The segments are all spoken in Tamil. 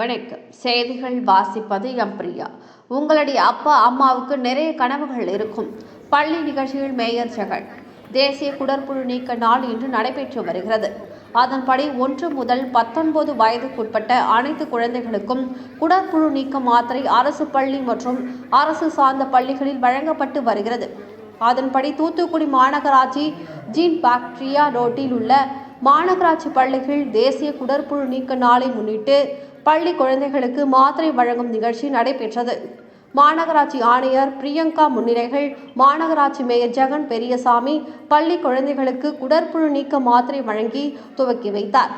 வணக்கம். செய்திகள் வாசிப்பது எம் பிரியா. உங்களுடைய அப்பா அம்மாவுக்கு நிறைய கனவுகள் இருக்கும். பள்ளி நிகழ்ச்சியில் மேயர் ஜெகன். தேசிய குடற்புழு நீக்க நாள் இன்று நடைபெற்று வருகிறது. அதன்படி ஒன்று முதல் பத்தொன்பது வயதுக்குட்பட்ட அனைத்து குழந்தைகளுக்கும் குடற்புழு நீக்க மாத்திரை அரசு பள்ளி மற்றும் அரசு சார்ந்த பள்ளிகளில் வழங்கப்பட்டு வருகிறது. அதன்படி தூத்துக்குடி மாநகராட்சி ஜீன் பாக்டீரியா ரோட்டில் உள்ள மாநகராட்சி பள்ளிகள் தேசிய குடற்புழு நீக்க நாளை முன்னிட்டு பள்ளி குழந்தைகளுக்கு மாத்திரை வழங்கும் நிகழ்ச்சி நடைபெற்றது. மாநகராட்சி ஆணையர் பிரியங்கா முன்னிலைகள் மாநகராட்சி மேயர் ஜெகன் பெரியசாமி பள்ளி குழந்தைகளுக்கு குடற்புழு நீக்க மாத்திரை வழங்கி துவக்கி வைத்தார்.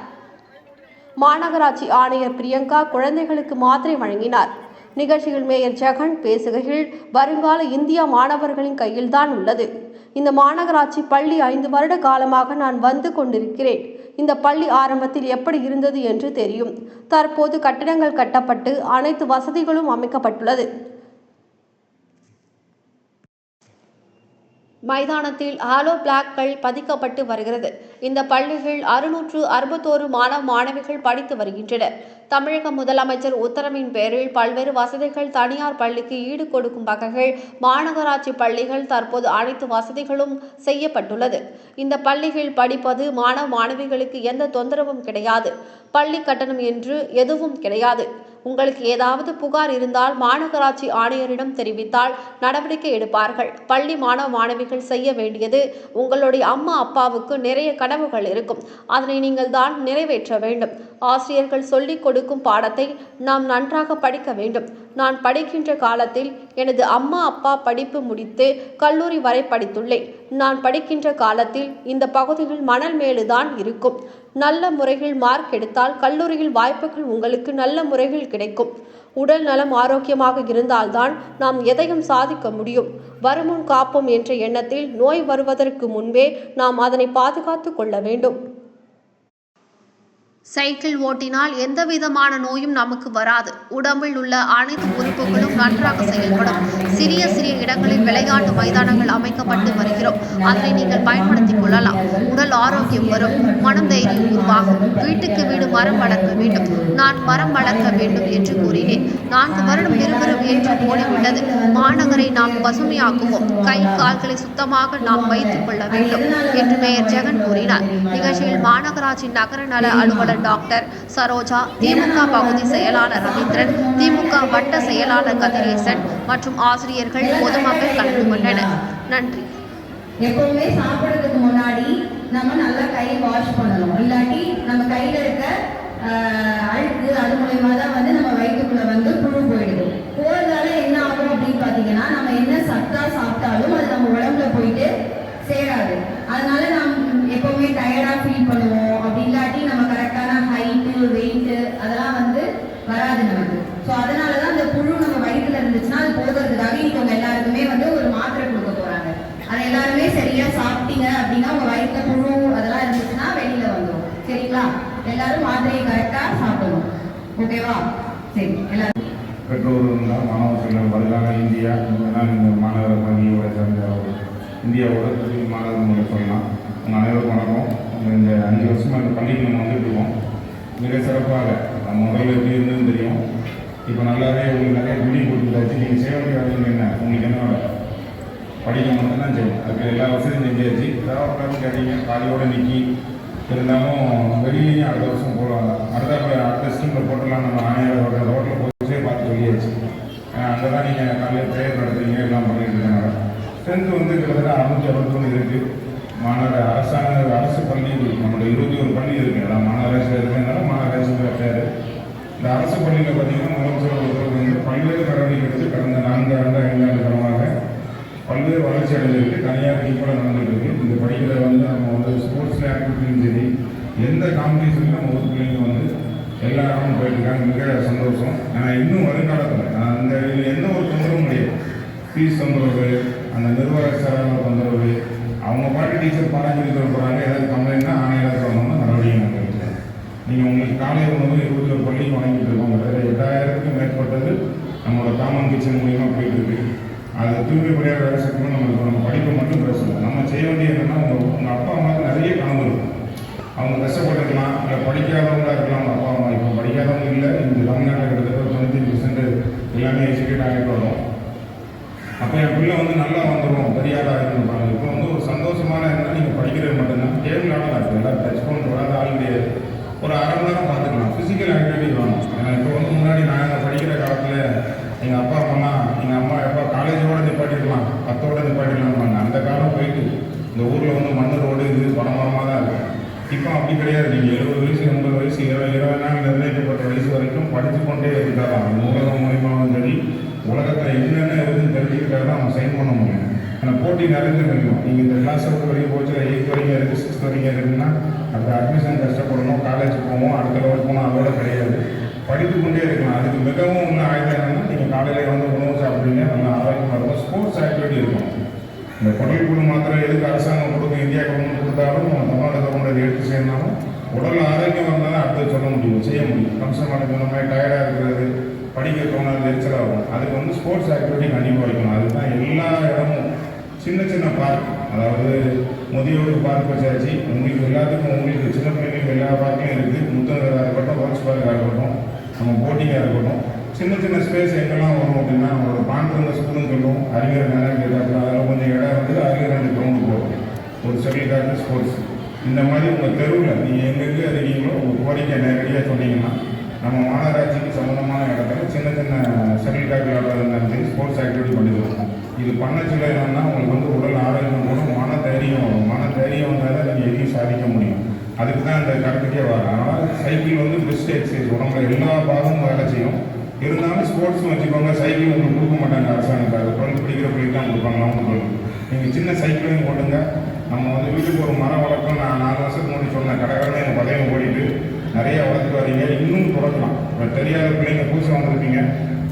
மாநகராட்சி ஆணையர் பிரியங்கா குழந்தைகளுக்கு மாத்திரை வழங்கினார். நிகழ்ச்சியில் மேயர் ஜெகன் பேசுகையில் வருங்கால இந்தியா மாணவர்களின் கையில்தான் உள்ளது. இந்த மாநகராட்சி பள்ளி ஐந்து வருட காலமாக நான் வந்து கொண்டிருக்கிறேன். இந்த பள்ளி ஆரம்பத்தில் எப்படி இருந்தது என்று தெரியும். தற்போது கட்டிடங்கள் கட்டப்பட்டு அனைத்து வசதிகளும் அமைக்கப்பட்டுள்ளது. மைதானத்தில் ஹாலோ பிளாக்கள் பதிக்கப்பட்டு வருகிறது. இந்த பள்ளிகள் அறுநூற்று அறுபத்தோரு மாணவ மாணவிகள் படித்து வருகின்றனர் தமிழக முதலமைச்சர் உத்தரவின் பேரில் பல்வேறு வசதிகள் தனியார் பள்ளிக்கு ஈடு கொடுக்கும் வகையில் மாநகராட்சி பள்ளிகள் தற்போது அனைத்து வசதிகளும் செய்யப்பட்டுள்ளது. இந்த பள்ளிகள் படிப்பது மாணவ மாணவிகளுக்கு எந்த தொந்தரவும் கிடையாது. பள்ளி கட்டணம் என்று எதுவும் கிடையாது. உங்களுக்கு ஏதாவது புகார் இருந்தால் மாநகராட்சி ஆணையரிடம் தெரிவித்தால் நடவடிக்கை எடுப்பார்கள். பள்ளி மாணவ மாணவிகள் செய்ய வேண்டியது உங்களுடைய அம்மா அப்பாவுக்கு நிறைய கனவுகள் இருக்கும். அதனை நீங்கள் தான் நிறைவேற்ற வேண்டும். ஆசிரியர்கள் சொல்லிக் கொடுக்கும் பாடத்தை நாம் நன்றாக படிக்க வேண்டும். நான் படிக்கின்ற காலத்தில் எனது அம்மா அப்பா படிப்பு முடித்து கல்லூரி வரை படித்துள்ளேன். நான் படிக்கின்ற காலத்தில் இந்த பகுதியில் மணல் மேலுதான் இருக்கும். நல்ல முறையில் மார்க் எடுத்தால் கல்லூரியில் வாய்ப்புகள் உங்களுக்கு நல்ல முறையில் கிடைக்கும். உடல் நலம் ஆரோக்கியமாக இருந்தால்தான் நாம் எதையும் சாதிக்க முடியும். வருமுன் காப்போம் என்ற எண்ணத்தில் நோய் வருவதற்கு முன்பே நாம் அதனை பாதுகாத்து கொள்ள வேண்டும். சைக்கிள் ஓட்டினால் எந்த விதமான நோயும் நமக்கு வராது. உடம்பில் உள்ள அனைத்து உறுப்புகளும் நன்றாக செயல்படும். சிறிய சிறிய இடங்களில் விளையாட்டு மைதானங்கள் அமைக்கப்பட்டு வருகிறோம். அதனை நீங்கள் பயன்படுத்திக் கொள்ளலாம். உடல் ஆரோக்கியம் வரும். மனம் தைரியம் உருவாகும். வீட்டுக்கு வீடு மரம் வளர்க்க வேண்டும். நான் மரம் வளர்க்க வேண்டும் என்று கூறினேன். நான்கு வருடம் விறுவிறும் என்று உள்ளது மாநகரை நாம் பசுமையாக்குவோம். கை கால்களை சுத்தமாக நாம் வைத்துக் கொள்ள வேண்டும் என்று மேயர் ஜெகன் கூறினார். நிகழ்ச்சியில் மாநகராட்சி நகர நல அலுவலர் டாக்டர் சரோஜா திமுக பகுதி செயலாளர் ரவீந்திரன் திமுக வட்ட செயலாளர் கதிரேசன் மற்றும் ஆசிரியர்கள் பொதுமக்கள் கலந்து கொண்டனர். நன்றி. எப்பவுமே சாப்பிடுறதுக்கு முன்னாடி நம்ம நல்லா கை வாஷ் பண்ணணும். இல்லாட்டி நம்ம கையில இருக்க அழுக்கு அது மூலயமா தான் வந்து நம்ம வயிற்றுக்குள்ள வந்து புழு போயிடுது. போறதால என்ன ஆகும் அப்படின்னு பாத்தீங்கன்னா நம்ம என்ன சத்தா சாப்பிட்டாலும் அது நம்ம உடம்புல போயிட்டு சேராது. அதனால நாம் எப்பவுமே டயர்டா ஃபீல் பண்ணுவோம் அப்படி இல்லாட்டி நம்ம கரெக்டான ஹைட்டு வெயிட்டு அதெல்லாம் வந்து வராது நமக்கு ஸோ அதனால தான் அந்த புழு நம்ம வயிற்றுல இருந்துச்சுன்னா அது போகிறதுக்காக இன்னைக்கு உங்க எல்லாருக்குமே வந்து ஒரு மாத்திரை கொடுக்க போறாங்க அதை எல்லாருமே சரியா சாப்பிட்டீங்க அப்படின்னா உங்க வயிற்றுல புழு அதெல்லாம் இருந்துச்சுன்னா வெளியில வந்துடும் சரிங்களா? எல்லாரும் மாத்திரையை கரெக்டா சாப்பிடணும். ஓகேவா? சரி எல்லாரும். பெற்றோர் இருந்தால் மாணவர்கள் செல்வம் இந்தியா தான் இந்த மாநகர பள்ளியோட சேர்ந்த ஒரு இந்தியாவோட பெரிய சொல்லலாம். உங்கள் அனைவரும் வணக்கம். இந்த அஞ்சு வருஷமாக இந்த பள்ளிக்கு நம்ம வந்துட்டு இருக்கோம். மிக சிறப்பாக நம்ம முதல்ல எப்படி இருந்ததுன்னு தெரியும். இப்போ நல்லாவே உங்களுக்கு நிறைய பில்டிங் கொடுத்துட்டாச்சு. நீங்கள் செய்ய வேண்டிய என்ன? உங்களுக்கு என்ன படிக்க மட்டும்தான் செய்யும் அதுக்கு எல்லா வசதியும் செஞ்சாச்சு தேவைப்படாமல் கேட்டீங்க காலையோடு நிற்கி இருந்தாலும் வெளியிலையும் அடுத்த வருஷம் போடுவாங்க. அடுத்த அடுத்த ஸ்கீமில் போட்டலாம் நம்ம ஆணையரோட ரோட்டில் போச்சே பார்த்து வெளியாச்சு அங்கே தான் நீங்கள் காலையில் ப்ரேயர் நடத்துறீங்க எல்லாம் பண்ணிட்டு இருக்காங்க. ஸ்ட்ரென்த் வந்து கிட்டத்தட்ட அறுநூத்தி அறுபத்தொன்று இருக்குது மாநகர அரசாங்க அரசு பள்ளி நம்மளோட இருபத்தி ஒரு பள்ளி இருக்குது எல்லாம் மாநகராட்சியில் இருக்கிறதுனால மாநகராட்சி பேர். இந்த அரசு பள்ளியில் பார்த்தீங்கன்னா முதலமைச்சர் வந்து பல்வேறு நடவடிக்கை எடுத்து கடந்த நான்கு ஆண்டு ஐந்து ஆண்டு வளர்ச்சி அடைஞ்சிருக்கு நடந்துகிட்டு ஈக்குவலாக இருக்கு. இந்த படிக்கிற வந்து நம்ம வந்து ஸ்போர்ட்ஸ் ஆக்டிவிட்டியும் சரி எந்த காம்படிஷன்லையும் நம்ம ஒரு பிள்ளைங்க வந்து எல்லா இடமும் போயிட்டுருக்காங்க மிக சந்தோஷம். ஆனால் இன்னும் வருங்காலத்தில் அந்த எந்த ஒரு தொந்தரவும் கிடையாது. ஃபீஸ் தொந்தரவு அந்த நிர்வாக செலவு தொந்தரவு அவங்க பாட்டு டீச்சர் பாடம் தர போகிறாங்க ஏதாவது கம்ப்ளைண்ட்னா ஆணையராக வரணும்னு நடவடிக்கை நாங்கள் எடுக்கிறோம் நீங்கள் உங்களுக்கு காலை உணவு இருபத்தி ஒரு பள்ளிக்கு வாங்கிட்டு இருக்கோம். கிட்டத்தட்ட எட்டாயிரத்துக்கும் மேற்பட்டது நம்மளோட காமன் கிச்சன் மூலியமாக போயிட்டு இருக்கு அது தூய்மை பணியாளர் வேலை செய்யணும் நம்ம நம்ம படிப்பை மட்டும் பேசணும் நம்ம செய்ய வேண்டியது என்னென்னா உங்கள் உங்கள் அப்பா அம்மாவுக்கு நிறைய கனவு இருக்கும் அவங்க கஷ்டப்பட்டுருக்கலாம். இல்லை படிக்காதவங்களா இருக்கலாம் அவங்க அப்பா அம்மா. இப்போ படிக்காதவங்க இல்லை. இந்த தமிழ்நாட்டில் கிட்டத்தட்ட ஒரு தொண்ணூத்தஞ்சு பர்சன்ட் எல்லாமே எஜுகேட் ஆகிட்டு வரும் அப்போ என் பிள்ளை வந்து நல்லா வந்துடும் பெரிய ஆளாக இருக்கணும் இப்போ வந்து ஒரு சந்தோஷமான இருந்தால் நீங்கள் படிக்கிறது மட்டும்தான். கேள்வி ஆளாக இருக்குது எல்லாம் டச் ஃபோன் வராத ஆளுடைய ஒரு அரை மணி நேரம் பார்த்துக்கலாம். ஃபிசிக்கல் ஆக்டிவிட்டி வேணும். இப்போ வந்து அப்படி கிடையாது. நீங்கள் எழுபது வயசு எண்பது வயசு இருபது இருபது நாள் நிர்ணயிக்கப்பட்ட வயசு வரைக்கும் படித்து கொண்டே இருக்கலாம் நூலகம் மூலியமாகவும் சரி உலகத்தில் என்னென்ன இருக்குன்னு தெரிஞ்சுக்கிட்டா தான் அவன் சைன் பண்ண முடியும் ஆனால் போட்டி நிறைந்து இருக்கும் நீங்கள் இந்த கிளாஸ் ஒர்க் வரைக்கும் போச்சு எயித் வரைக்கும் இருக்குது சிக்ஸ்த் வரைக்கும் இருக்குன்னா அந்த அட்மிஷன் கஷ்டப்படணும் காலேஜ் போவோம் அடுத்த லெவல் போகணும் அதோட கிடையாது. படித்து கொண்டே இருக்கலாம். அதுக்கு மிகவும் உள்ள ஆயுதம் என்னன்னா நீங்கள் காலையில் வந்து உணவு சாப்பிடுவீங்க நல்லா ஆரோக்கியமாக இருக்கும். ஸ்போர்ட்ஸ் ஆக்டிவிட்டி இருக்கும். இந்த குடல் கூடு மாத்திரம் எதுக்கு அரசாங்கம் கொடுக்கும் இந்தியா கவர்மெண்ட் கொடுத்தாலும் நம்ம தமிழ்நாடு கவர்மெண்ட் எடுத்து சேர்ந்தாலும் உடல் ஆரோக்கியம் வந்தால் அடுத்தது அடுத்து சொல்ல முடியும் செய்ய முடியும். கம்சமான இந்த மாதிரி டயர்டாக இருக்கிறது படிக்க தோணாது எரிச்சலாகும் அதுக்கு வந்து ஸ்போர்ட்ஸ் ஆக்டிவிட்டி கண்டிப்பாக வைக்கணும். அதுதான் எல்லா இடமும். சின்ன சின்ன பார்க் அதாவது முதியோருக்கு பார்க் வச்சாச்சு. உங்களுக்கு எல்லாத்துக்கும் உங்களுக்கு சின்ன பிள்ளைங்களுக்கு எல்லா பார்க்கும் இருக்குது முத்தகராக இருக்கட்டும் ஒர்க்ஸ் பார்க்காக இருக்கட்டும் நம்ம போட்டிங்காக இருக்கட்டும். சின்ன சின்ன ஸ்பேஸ் எங்கெல்லாம் வரும் அப்படின்னா ஒரு பாண்டிருந்த ஸ்கூலும் சொல்லுவோம். அறிஞர் நேரம் கேட்டாப்புல அதில் கொஞ்சம் இடம் வந்து அறிஞர் ரெண்டு கிரவுண்டு போகும் ஒரு செட்டில் ஸ்போர்ட்ஸ் இந்த மாதிரி உங்கள் தெருவில் நீங்கள் எங்கெங்கே இருக்கீங்களோ உங்கள் கோரிக்கை நேரடியாக சொன்னீங்கன்னா நம்ம மாநகராட்சிக்கு சம்மந்தமான இடத்துல சின்ன சின்ன செட்டில் கார்டு விளையாடுறது இருந்தாலும் சரி ஸ்போர்ட்ஸ் ஆக்டிவிட்டி பண்ணி கொடுப்போம் இது பண்ண சொல்ல என்னன்னா உங்களுக்கு வந்து உடல் ஆரோக்கியம் கூட மன தைரியம் வரும். மன தைரியம் வந்தால் தான் நீங்கள் எதையும் சாதிக்க முடியும். அதுக்கு தான் இந்த கருத்துக்கே வரும் அதனால் சைக்கிள் வந்து பெஸ்ட் எக்ஸசைஸ் உடம்புல எல்லா பாகமும் வேலை செய்யும். இருந்தாலும் ஸ்போர்ட்ஸும் வச்சுக்கோங்க சைக்கிள் உங்களுக்கு கொடுக்க மாட்டாங்க அரசாங்கம். அது குழந்தை பிடிக்கிற பிள்ளைக்கு தான் கொடுப்பாங்க அவங்களுக்கு நீங்கள் சின்ன சைக்கிளையும் போடுங்க நம்ம வந்து வீட்டுக்கு ஒரு மரம் வளர்க்கணும் நான் நாலு வருஷத்துக்கு முன்னாடி சொன்னேன் கடற்கரை எங்கள் பதையம் ஓடிட்டு நிறைய வளர்த்து வரீங்க இன்னும் தொடக்கலாம் இப்போ தெரியாத பிள்ளைங்க புதுசாக வந்திருப்பீங்க.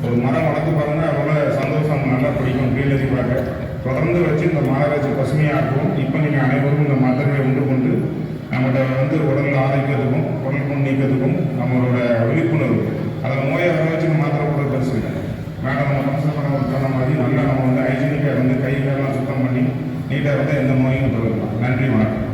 ஒரு மரம் வளர்த்து பாருங்க அவ்வளோ சந்தோஷம் நல்லா பிடிக்கும் கீழே பார்க்க. தொடர்ந்து வச்சு இந்த மாநகராட்சி பசுமையாக்குவோம் இப்போ நீங்கள் அனைவரும் இந்த மதங்களை உண்டு கொண்டு நம்மகிட்ட வந்து உடல் ஆரோக்கியத்துக்கும் உடல் புண் நீக்கிறதுக்கும் நம்மளோட விழிப்புணர்வு அதை நோயை வர வச்சு மாத்திரை கூட பெருசு இல்லை மேடம் நம்ம கம்சல் பண்ண சொன்ன மாதிரி நல்லா நம்ம வந்து ஹைஜீனிக்காக வந்து கை காலெல்லாம் சுத்தம் பண்ணி நீட்டாக இருந்தால் எந்த நோயும் தொடரலாம் நன்றி வணக்கம்.